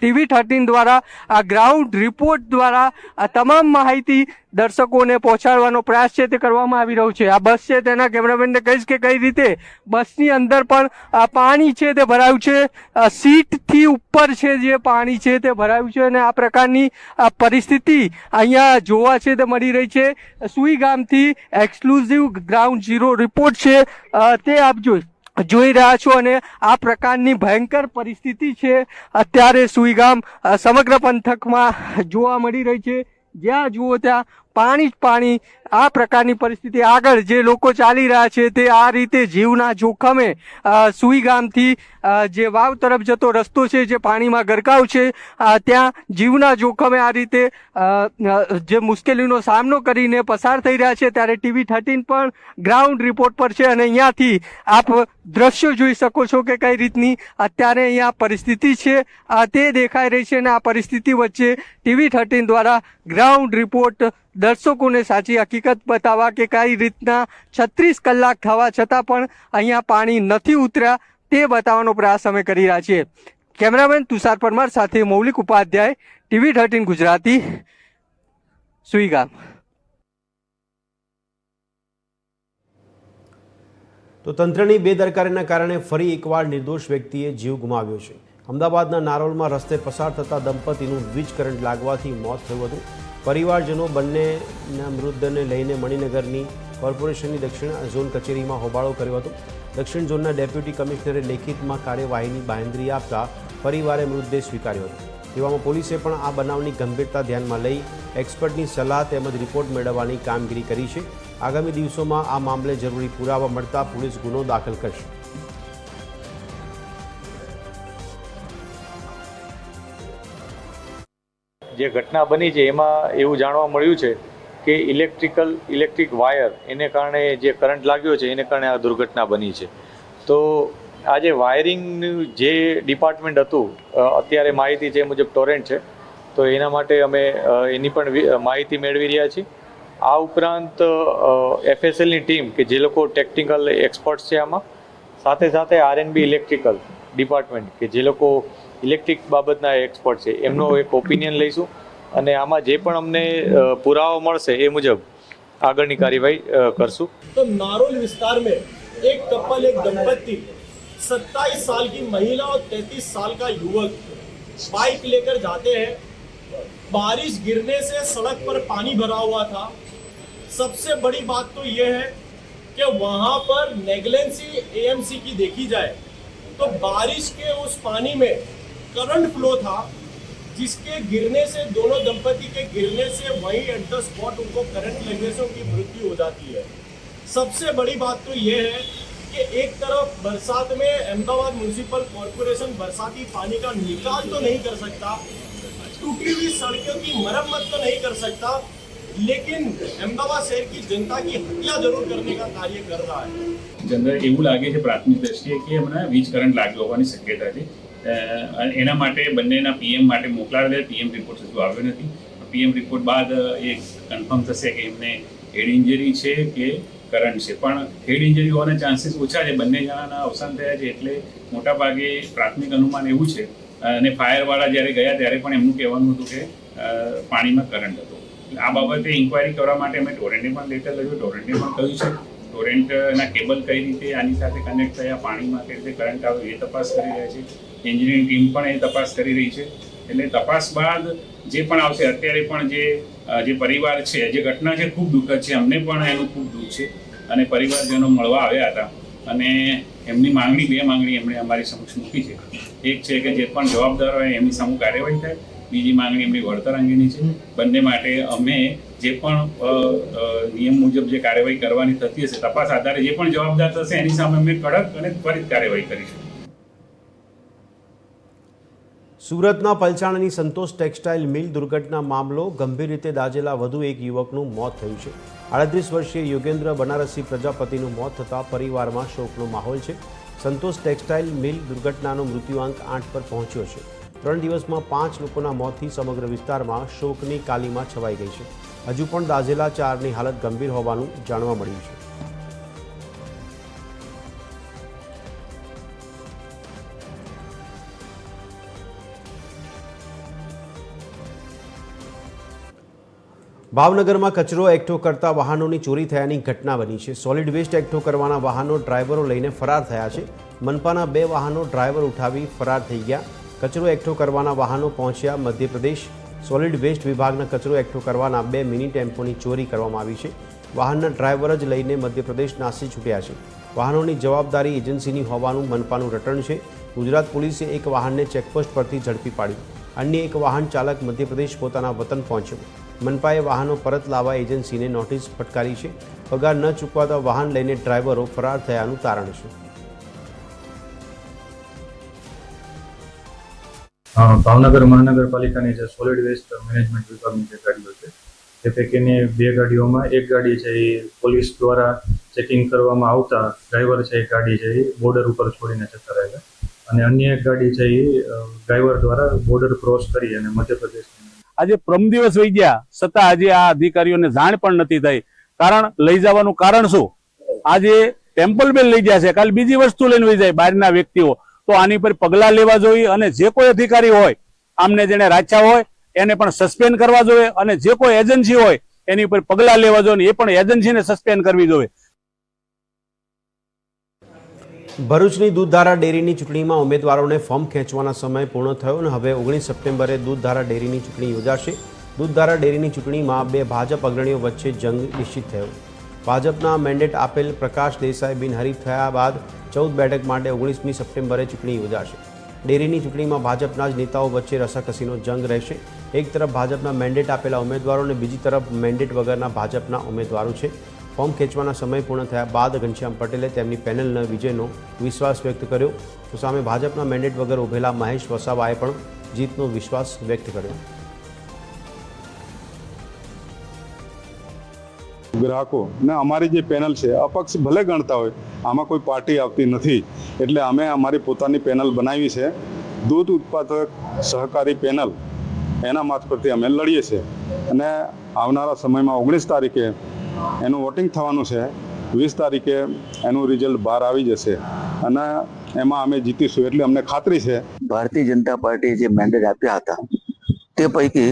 TV thirteen દ્વારા, આ ground report દ્વારા, આ તમામ માહિતી દર્શકોને પહોંચાડવાનો પ્રયાસ છે તે કરવામાં આવી રહ્યો છે. આ બસ છે તેના કેમેરામેનને કહીશ કે કઈ રીતે બસની અંદર પણ આ પાણી છે તે ભરાયું છે. સીટથી ઉપર છે જે પાણી છે તે ભરાયું છે અને આ પ્રકારની આ પરિસ્થિતિ અહીંયા જોવા છે તે મળી રહી છે. સુઈ ગામથી એક્સક્લુઝિવ ગ્રાઉન્ડ ઝીરો રિપોર્ટ છે. તે આપ જોઈ રહ્યા છો અને આ પ્રકારની ભયંકર પરિસ્થિતિ છે. અત્યારે સુઈગામ સમગ્ર પંથકમાં જોવા મળી રહી છે. જ્યાં જુઓ ત્યાં પાણી જ પાણી આ પ્રકારની પરિસ્થિતિ આગળ જે લોકો ચાલી રહ્યા છે તે આ રીતે જીવના જોખમે સુઈ સુઈગામથી જે વાવ તરફ જતો રસ્તો છે, જે પાણીમાં ગરકાવ છે ત્યાં જીવના જોખમે આ રીતે જે મુશ્કેલીનો સામનો કરીને પસાર થઈ રહ્યા છે. ત્યારે ટીવી થર્ટીન પણ ગ્રાઉન્ડ રિપોર્ટ પર છે અને અહીંયાથી આપ દ્રશ્યો જોઈ શકો છો કે કઈ રીતની અત્યારે અહીંયા પરિસ્થિતિ છે. તે દેખાઈ રહી છે અને આ પરિસ્થિતિ વચ્ચે ટીવી થર્ટીન દ્વારા ગ્રાઉન્ડ રિપોર્ટ દર્શકોને સાચી હકીકત બતાવવા કે કઈ રીતના છત્રીસ કલાક થવા છતાં પણ અહીંયા પાણી નથી ઉતર્યા તે બતાવવાનો પ્રયાસ અમે કરી રહ્યા છીએ. કેમેરામેન તુષાર પરમાર સાથે મૌલિક ઉપાધ્યાય, ટીવી થર્ટીન ગુજરાતી, સુઈગામ. તો તંત્રની બેદરકારીના કારણે ફરી એકવાર નિર્દોષ વ્યક્તિએ જીવ ગુમાવ્યો છે. અમદાવાદના નારોલમાં રસ્તે પસાર થતા દંપતીનું વીજ કરંટ લાગવાથી મોત થયું હતું. પરિવારજનો બંનેના મૃતદેહને લઈને મણિનગરની કોર્પોરેશનની દક્ષિણ ઝોન કચેરીમાં હોબાળો કર્યો હતો. દક્ષિણ ઝોનના ડેપ્યુટી કમિશનરે લેખિતમાં કાર્યવાહીની બાંહેધરી આપતા પરિવારે મૃતદેહ સ્વીકાર્યો હતો. તેવામાં પોલીસે પણ આ બનાવની ગંભીરતા ધ્યાનમાં લઈ એક્સપર્ટની સલાહ તેમજ રિપોર્ટ મેળવવાની કામગીરી કરી છે. આગામી દિવસોમાં આ મામલે જરૂરી પુરાવા મળતા પોલીસ ગુનો દાખલ કરશે. જે ઘટના બની છે, એમાં એવું જાણવા મળ્યું છે કે ઇલેક્ટ્રિકલ, ઇલેક્ટ્રિક વાયર એને કારણે જે કરંટ લાગ્યો છે, એને કારણે આ દુર્ઘટના બની છે. તો આ જે વાયરિંગનું જે ડિપાર્ટમેન્ટ હતું અત્યારે માહિતી છે મુજબ ટોરેન્ટ છે, તો એના માટે અમે એની પણ માહિતી મેળવી રહ્યા છીએ. આ ઉપરાંત એફએસએલની ટીમ કે જે લોકો ટેકનિકલ એક્સપર્ટ્સ છે આમાં, સાથે સાથે આરએનબી ઇલેક્ટ્રિકલ ડિપાર્ટમેન્ટ કે જે લોકો ઇલેક્ટ્રિક બાબતના એક્સપર્ટ છે એમનો એક ઓપિનિયન લઈશું અને આમાં જે પણ અમને અ, પુરાવો મળશે એ મુજબ આગળની કાર્યવાહી અ, કરશું तो नारोल विस्तार में एक कपल एक दंपति 27 साल की महिला और 33 साल का युवक बाइक लेकर जाते हैं बारिश गिरने से सड़क पर पानी भरा हुआ था सबसे बड़ी बात तो यह है कि वहां पर नेगलेंसी एएमसी की देखी जाए तो बारिश के उस पानी में करंट फ्लो था जिसके गिरने से दोनों दंपति के गिरने से वहीं एट द स्पॉट उनको करंट लगने से उनकी मृत्यु हो जाती है सबसे बड़ी बात तो यह है कि एक तरफ बरसात में अहमदाबाद म्यूनिसिपल कॉरपोरेशन बरसाती पानी का निकाल तो नहीं कर सकता टूटी हुई सड़कों की मरम्मत तो नहीं कर सकता लेकिन अहमदाबाद शहर की जनता की हत्या जरूर करने का कार्य कर रहा है જનરલ એવું લાગે છે પ્રાથમિક દ્રષ્ટિએ કે એમને વીજ કરંટ લાગ્યો હોવાની શક્યતા છે અ, અને એના માટે બંનેના પીએમ માટે મોકલાવેલા પીએમ રિપોર્ટ હજુ આવ્યો નથી. પીએમ રિપોર્ટ બાદ એ કન્ફર્મ થશે કે એમને હેડ ઇન્જરી છે કે કરંટ છે. પણ હેડ ઇન્જરી હોવાના ચાન્સીસ ઓછા છે. બંને જણાના અવસાન થયા છે એટલે મોટા ભાગે પ્રાથમિક અનુમાન એવું છે. અને ફાયરવાળા જ્યારે ગયા ત્યારે પણ એમનું કહેવાનું હતું કે પાણીમાં કરંટ હતો. આ બાબતે ઇન્ક્વાયરી કરવા માટે અમે ટોરેન્ટને પણ લેટર લખ્યું. ટોરેન્ટને પણ કહ્યું છે. ટોરેન્ટના કેબલ કઈ રીતે આની સાથે કનેક્ટ થયા, પાણીમાં કઈ રીતે કરંટ આવ્યો, એ તપાસ કરી રહ્યા છે એન્જિનિયરિંગ ટીમ પણ એ તપાસ કરી રહી છે. એટલે તપાસ બાદ જે પણ આવશે, અત્યારે પણ જે જે પરિવાર છે, જે ઘટના છે, ખૂબ દુઃખદ છે. અમને પણ એનું ખૂબ દુઃખ છે અને પરિવારજનો મળવા આવ્યા હતા. અને એમની માંગણી, બે માંગણી એમણે અમારી સમક્ષ મૂકી છે. એક છે કે જે પણ જવાબદાર હોય એમની સામે કાર્યવાહી થાય. બીજી માંગણી એમની વળતર અંગેની છે. બંને માટે અમે જે પણ નિયમ મુજબ જે કાર્યવાહી કરવાની થતી હશે, તપાસ આધારે જે પણ જવાબદાર થશે, એની સામે અમે કડક અને ત્વરિત કાર્યવાહી કરીશું. સુરતના પલસાણાની સંતોષ ટેક્સટાઇલ મિલ દુર્ઘટના મામલો ગંભીર રીતે દાઝેલા વધુ એક યુવકનું મોત થયું છે. આડત્રીસ વર્ષીય યોગેન્દ્ર બનારસી પ્રજાપતિનું મોત થતાં પરિવારમાં શોકનો માહોલ છે. સંતોષ ટેક્સટાઇલ મિલ દુર્ઘટનાનો મૃત્યુઆંક આઠ પર પહોંચ્યો છે. ત્રણ દિવસમાં પાંચ લોકોના મોતથી સમગ્ર વિસ્તારમાં શોકની કાલીમાં છવાઈ ગઈ છે. હજુ પણ દાઝેલા ચારની હાલત ગંભીર હોવાનું જાણવા મળ્યું છે. ભાવનગરમાં કચરો એકઠો કરતા વાહનોની ચોરી થયાની ઘટના બની છે. સોલિડ વેસ્ટ એકઠો કરવાના વાહનો ડ્રાઈવરો લઈને ફરાર થયા છે. મનપાના બે વાહનો ડ્રાઈવર ઉઠાવી ફરાર થઈ ગયા. કચરો એકઠો કરવાના વાહનો પહોંચ્યા મધ્યપ્રદેશ. સોલિડ વેસ્ટ વિભાગના કચરો એકઠો કરવાના બે મિની ટેમ્પોની ચોરી કરવામાં આવી છે. વાહનના ડ્રાઈવર જ લઈને મધ્યપ્રદેશ નાસી છૂટ્યા છે. વાહનોની જવાબદારી એજન્સીની હોવાનું મનપાનું રટણ છે. ગુજરાત પોલીસે એક વાહનને ચેકપોસ્ટ પરથી ઝડપી પાડ્યું. અન્ય એક વાહન ચાલક મધ્યપ્રદેશ પોતાના વતન પહોંચ્યો. મનપાએ વાહનો પરત લાવવા એજન્સીને નોટિસ ફટકારી છે. પગાર ન ચૂકવાતા વાહન લઈને ડ્રાઈવરો ફરાર થયાનું તારણ છે. ભાવનગર મહાનગરપાલિકાની જે સોલિડ વેસ્ટ મેનેજમેન્ટ વિભાગની જે ગાડીઓ છે, તે પૈકીની બે ગાડીઓમાં એક ગાડી છે એ પોલીસ દ્વારા ચેકિંગ કરવામાં આવતા ડ્રાઈવર છે એ ગાડી છે એ બોર્ડર ઉપર છોડીને જતા રહેલા. અને અન્ય એક ગાડી છે એ ડ્રાઈવર દ્વારા બોર્ડર ક્રોસ કરી અને મધ્યપ્રદેશની આજે પ્રમ દિવસ વહી ગયા, છતાં આજે આ અધિકારીઓને જાણ પણ નથી થઈ. કારણ લઈ જવાનું કારણ શું? આજે ટેમ્પલ બેલ લઈ જાય છે, કાલે બીજી વસ્તુ લઈને વહી જાય બહારના વ્યક્તિઓ. તો આની પર પગલાં લેવા જોઈએ અને જે કોઈ અધિકારી હોય, આમને જેને રાચ્યા હોય, એને પણ સસ્પેન્ડ કરવા જોઈએ અને જે કોઈ એજન્સી હોય, એની ઉપર પગલાં લેવા જોઈએ એ પણ એજન્સીને સસ્પેન્ડ કરવી જોઈએ. ભરૂચની દૂધધારા ડેરીની ચૂંટણીમાં ઉમેદવારોને ફોર્મ ખેંચવાના સમય પૂર્ણ થયો અને હવે ઓગણીસ સપ્ટેમ્બરે દૂધધારા ડેરીની ચૂંટણી યોજાશે. દૂધધારા ડેરીની ચૂંટણીમાં બે ભાજપ અગ્રણીઓ વચ્ચે જંગ નિશ્ચિત થયો. ભાજપના મેન્ડેટ આપેલ પ્રકાશ દેસાઈ બિનહરીફ થયા બાદ ચૌદ બેઠક માટે ઓગણીસમી સપ્ટેમ્બરે ચૂંટણી યોજાશે. ડેરીની ચૂંટણીમાં ભાજપના જ નેતાઓ વચ્ચે રસાકસીનો જંગ રહેશે. એક તરફ ભાજપના મેન્ડેટ આપેલા ઉમેદવારો અને બીજી તરફ મેન્ડેટ વગરના ભાજપના ઉમેદવારો છે. ફોર્મ ખેંચવાના સમય પૂર્ણ થયા બાદ ઘનશ્યામ પટેલે તેમની પેનલના વિજયનો વિશ્વાસ વ્યક્ત કર્યો. તો સામે ભાજપના મેન્ડેટ વગર ઉભેલા મહેશ વસાવાએ પણ જીતનો વિશ્વાસ વ્યક્ત કર્યો. ગ્રાહકો ને અમારી જે પેનલ છે, અપક્ષ ભલે ગણતા હોય, આમાં કોઈ પાર્ટી આવતી નથી. એટલે અમે અમારી પોતાની પેનલ બનાવી છે. દૂધ ઉત્પાદક સહકારી પેનલ, એના મારફતે અમે લડીએ છીએ. અને આવનારા સમયમાં ઓગણીસ તારીખે એનું વોટિંગ થવાનું છે. વીસ તારીખે એનું રિઝલ્ટ બહાર આવી જશે. અને એમાં અમે જીતીશું એટલે અમને ખાતરી છે. ભારતીય જનતા પાર્ટીએ જે મેન્ડેટ આપ્યા હતા, તે પૈકી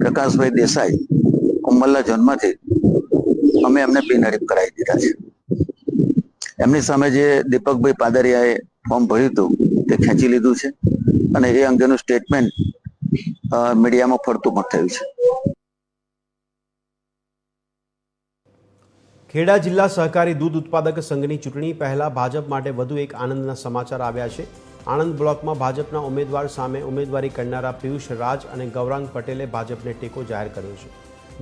પ્રકાશભાઈ દેસાઈ કુંભલના જન્મથી અમે એમને બિનહરીફ કરાવી દીધા છે. એમની સામે જે દીપકભાઈ પાદરિયાએ ફોર્મ ભર્યું હતું, તે ખેંચી લીધું છે અને એ અંગેનું સ્ટેટમેન્ટ મીડિયામાં ફરતું પણ થયું છે. ખેડા જિલ્લા સહકારી દૂધ ઉત્પાદક સંઘની ચૂંટણી પહેલા ભાજપ માટે વધુ એક આનંદના સમાચાર આવ્યા છે. આણંદ બ્લોકમાં ભાજપના ઉમેદવાર સામે ઉમેદવારી કરનારા પિયુષ રાજ અને ગૌરાંગ પટેલે ભાજપને ટેકો જાહેર કર્યો છે.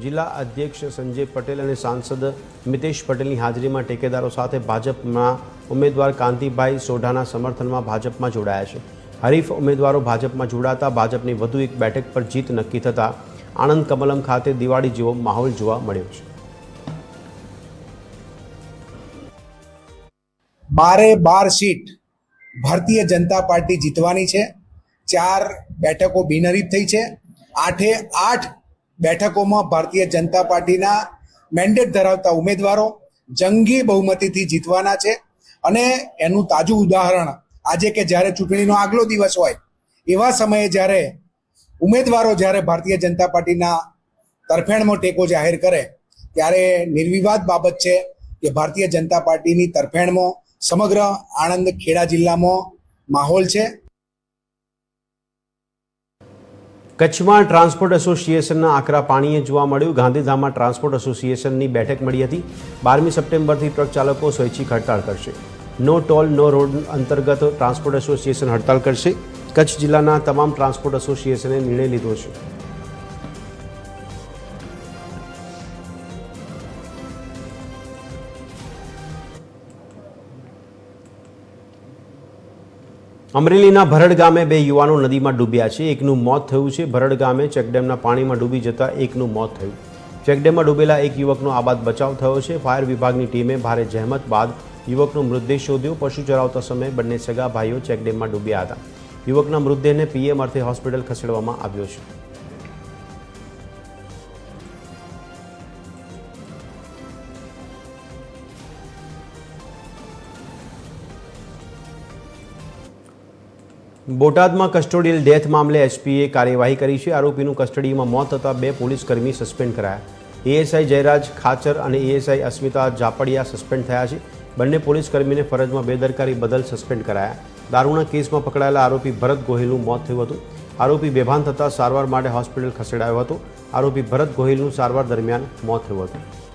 જિલ્લા અધ્યક્ષ સંજય પટેલ અને સાંસદ મિતેશ પટેલની હાજરીમાં ટેકેદારો સાથે ભાજપના ઉમેદવાર કાંતિભાઈ સોઢાના સમર્થનમાં ભાજપમાં જોડાયા છે. હરીફ ઉમેદવારો ભાજપમાં જોડાતા ભાજપની વધુ એક બેઠક પર જીત નક્કી થતાં આણંદ કમલમ ખાતે દિવાળી જેવો માહોલ જોવા મળ્યો છે. બારે બાર સીટ ભારતીય જનતા પાર્ટી જીતવાની છે. ચાર બેઠકો બિનહરીફ થઈ છે. આઠે આઠ બેઠકોમાં ભારતીય જનતા પાર્ટીના મેન્ડેટ ધરાવતા ઉમેદવારો જંગી બહુમતીથી જીતવાના છે. અને એનું તાજું ઉદાહરણ આજે કે જ્યારે ચૂંટણીનો આગલો દિવસ હોય, એવા સમયે જ્યારે ઉમેદવારો જ્યારે ભારતીય જનતા પાર્ટીના તરફેણમાં ટેકો જાહેર કરે, ત્યારે નિર્વિવાદ બાબત છે કે ભારતીય જનતા પાર્ટીની તરફેણમાં સમગ્ર આણંદ ખેડા જિલ્લામાં માહોલ છે. કચ્છમાં ટ્રાન્સપોર્ટ એસોસિએશનના આકરા પાણીએ જોવા મળ્યું. ગાંધીધામમાં ટ્રાન્સપોર્ટ એસોસિએશનની બેઠક મળી હતી. બારમી સપ્ટેમ્બરથી ટ્રક ચાલકો સ્વૈચ્છિક હડતાળ કરશે. નો ટોલ, નો રોડ અંતર્ગત ટ્રાન્સપોર્ટ એસોસિએશન હડતાળ કરશે. કચ્છ જિલ્લાના તમામ ટ્રાન્સપોર્ટ એસોસિએશને નિર્ણય લીધો છે. અમરેલીના ભરડ ગામે બે યુવાનો નદીમાં ડૂબ્યા છે. એકનું મોત થયું છે. ભરડ ગામે ચેકડેમના પાણીમાં ડૂબી જતા એકનું મોત થયું. ચેકડેમમાં ડૂબેલા એક યુવકનો આબાદ બચાવ થયો છે. ફાયર વિભાગની ટીમે ભારે જહેમત બાદ યુવકનો મૃતદેહ શોધ્યો. પશુ ચરાવતા સમયે બંને સગા ભાઈઓ ચેકડેમમાં ડૂબ્યા હતા. યુવકના મૃતદેહને પીએમ અર્થે હોસ્પિટલ ખસેડવામાં આવ્યો છે. બોટાદમાં કસ્ટોડિયલ ડેથ મામલે એસપીએ કાર્યવાહી કરી છે. આરોપીનું કસ્ટડીમાં મોત થતાં બે પોલીસકર્મી સસ્પેન્ડ કરાયા. એએસઆઈ જયરાજ ખાચર અને એએસઆઈ અસ્મિતા જાપડિયા સસ્પેન્ડ થયા છે. બંને પોલીસ કર્મીને ફરજમાં બેદરકારી બદલ સસ્પેન્ડ કરાયા. દારૂના કેસમાં પકડાયેલા આરોપી ભરત ગોહિલનું મોત થયું હતું. આરોપી બેભાન થતાં સારવાર માટે હોસ્પિટલ ખસેડાયો હતો. આરોપી ભરત ગોહિલનું સારવાર દરમિયાન મોત થયું હતું.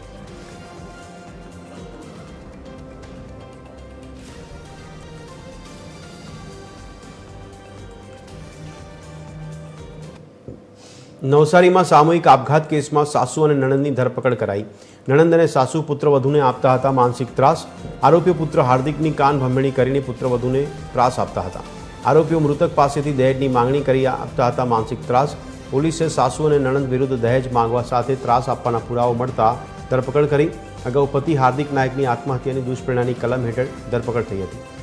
નવસારીમાં સામૂહિક આપઘાત કેસમાં સાસુ અને નણંદની ધરપકડ કરાઈ. નણંદ અને સાસુ પુત્રવધુને આપતા હતા માનસિક ત્રાસ. આરોપીઓ પુત્ર હાર્દિકની કાન ભંભેણી કરીને પુત્રવધુને ત્રાસ આપતા હતા. આરોપીઓ મૃતક પાસેથી દહેજની માંગણી કરી આપતા હતા માનસિક ત્રાસ. પોલીસે સાસુ અને નણંદ વિરુદ્ધ દહેજ માંગવા સાથે ત્રાસ આપવાના પુરાવો મળતા ધરપકડ કરી. અગાઉ પતિ હાર્દિક નાયકની આત્મહત્યાની દુષ્પ્રેરણાની કલમ હેઠળ ધરપકડ થઈ હતી.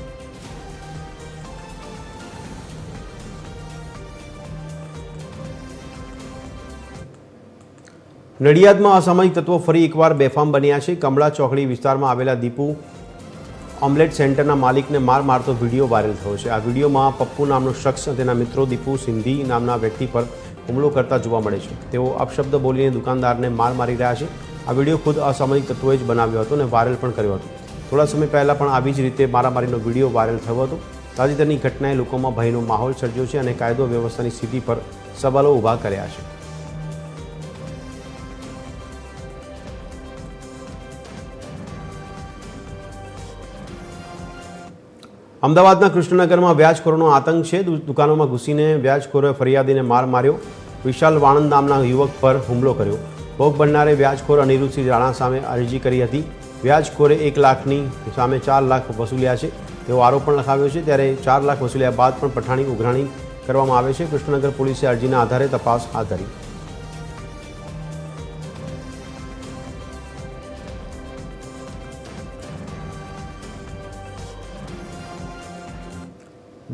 નડિયાદમાં અસામાયિક તત્વો ફરી એકવાર બેફામ બન્યા છે. કમળા ચોકડી વિસ્તારમાં આવેલા દીપુ ઓમલેટ સેન્ટરના માલિકને માર મારતો વીડિયો વાયરલ થયો છે. આ વિડીયોમાં પપ્પુ નામનો શખ્સ તેના મિત્રો દીપુ સિંધી નામના વ્યક્તિ પર હુમલો કરતા જોવા મળે છે. તેઓ અપશબ્દ બોલીને દુકાનદારને માર મારી રહ્યા છે. આ વીડિયો ખુદ અસામાયિક તત્વોએ જ બનાવ્યો હતો અને વાયરલ પણ કર્યો હતો. થોડા સમય પહેલાં પણ આવી જ રીતે મારામારીનો વીડિયો વાયરલ થયો હતો. તાજેતરની ઘટનાએ લોકોમાં ભયનો માહોલ સર્જ્યો છે અને કાયદો વ્યવસ્થાની સ્થિતિ પર સવાલો ઊભા કર્યા છે. અમદાવાદના કૃષ્ણનગરમાં વ્યાજખોરોનો આતંક છે. દુકાનોમાં ઘૂસીને વ્યાજખોરોએ ફરિયાદીને માર માર્યો. વિશાલ વાણંદ નામના યુવક પર હુમલો કર્યો. ભોગ બનનારે વ્યાજખોર અનિરુદ્ધસિંહ રાણા સામે અરજી કરી હતી. વ્યાજખોરે એક લાખની સામે ચાર લાખ વસૂલ્યા છે. તેવો આરોપ પણ લખાવ્યો છે. ત્યારે ચાર લાખ વસૂલ્યા બાદ પણ પઠાણી ઉઘરાણી કરવામાં આવે છે. કૃષ્ણનગર પોલીસે અરજીના આધારે તપાસ હાથ ધરી.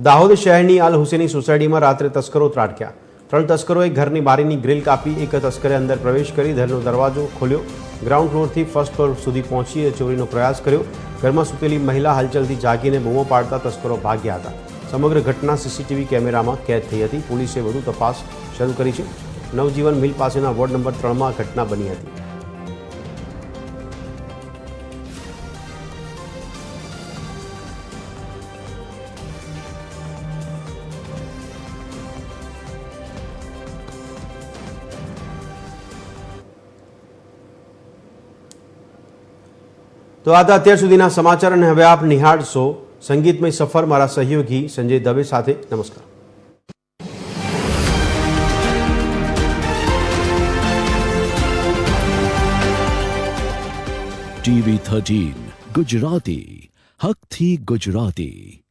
દાહોદ શહેરની અલ હુસેની સોસાયટીમાં રાત્રે તસ્કરો ત્રાટક્યા. ત્રણ તસ્કરોએ ઘરની બારીની ગ્રીલ કાપી, એક તસ્કરે અંદર પ્રવેશ કરી, ઘરનો દરવાજો ખોલ્યો. ગ્રાઉન્ડ ફ્લોરથી ફર્સ્ટ ફ્લોર સુધી પહોંચી ચોરીનો પ્રયાસ કર્યો. ઘરમાં સૂતેલી મહિલા હલચલથી જાગીને બૂમો પાડતા તસ્કરો ભાગ્યા હતા. સમગ્ર ઘટના સીસીટીવી કેમેરામાં કેદ થઈ હતી. પોલીસે વધુ તપાસ શરૂ કરી છે. નવજીવન મિલ પાસેના વોર્ડ નંબર ત્રણમાં ઘટના બની હતી. તો આ અત્યાર સુધીના સમાચાર અને હવે આપ નિહાળશો. સંગીતમય સફર, મારા સહયોગી સંજય દવે સાથે નમસ્કાર. ટીવી થર્ટીન, ગુજરાતી, હકથી ગુજરાતી.